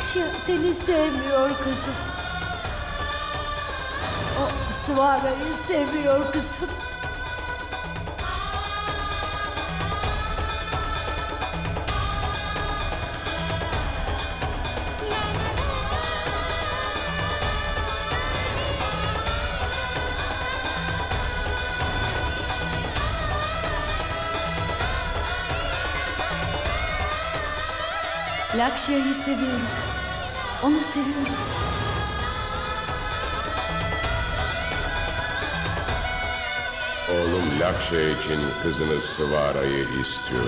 Lakşya seni sevmiyor kızım. O Sıvara'yı seviyor kızım. Lakşya'yı seviyorum. Onu seviyorum. Oğlum Lakşa için kızını Sıvara'yı istiyor.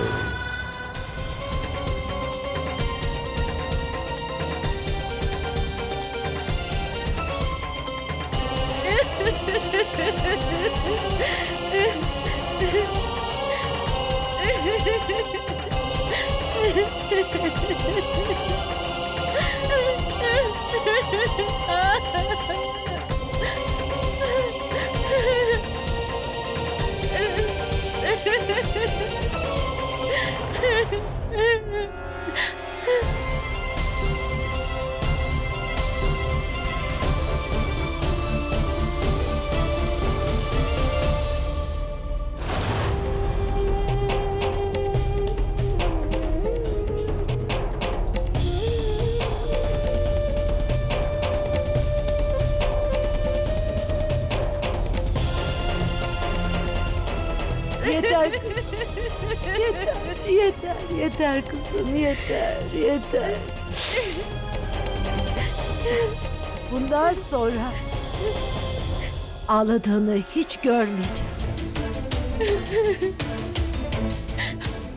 Yeter. Yeter, yeter, yeter kızım, yeter, yeter. Bundan sonra ağladığını hiç görmeyeceğim.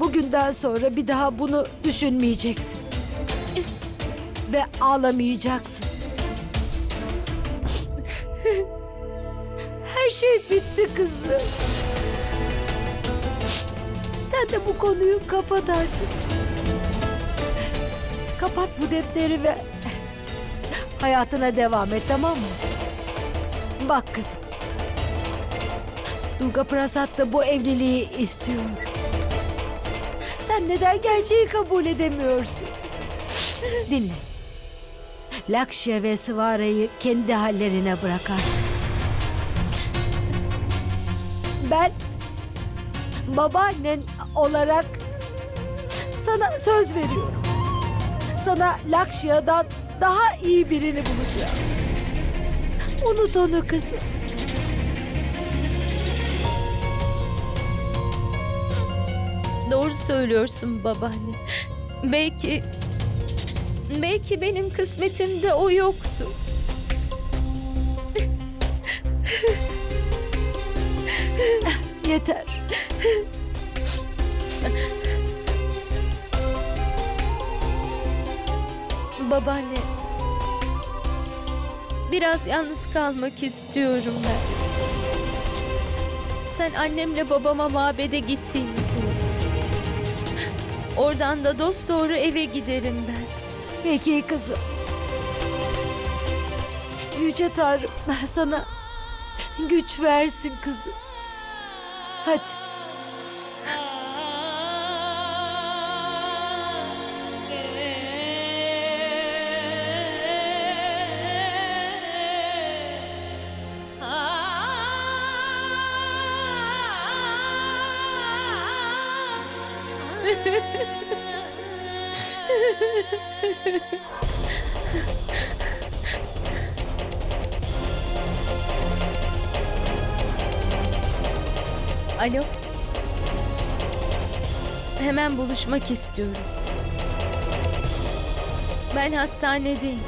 Bugünden sonra bir daha bunu düşünmeyeceksin. Ve ağlamayacaksın. Her şey bitti kızım. Sen de bu konuyu kapat artık. Kapat bu defteri ve hayatına devam et tamam mı? Bak kızım. Durga Prasad da bu evliliği istiyor. Sen neden gerçeği kabul edemiyorsun? Dinle. Lakşya ve Sıvara'yı kendi hallerine bırak artık. Ben babaannen olarak sana söz veriyorum. Sana Lakşya'dan daha iyi birini bulacağım. Unut onu kızım. Doğru söylüyorsun babaanne. Belki... Belki benim kısmetimde o yoktu. Yeter. Babaanne. Biraz yalnız kalmak istiyorum ben. Sen annemle babama mabede gittiğimi söyle. Oradan da dost doğru eve giderim ben. Peki kızım. Yüce Tanrım sana güç versin kızım. Hadi. Alo. Hemen buluşmak istiyorum. Ben hastanedeyim.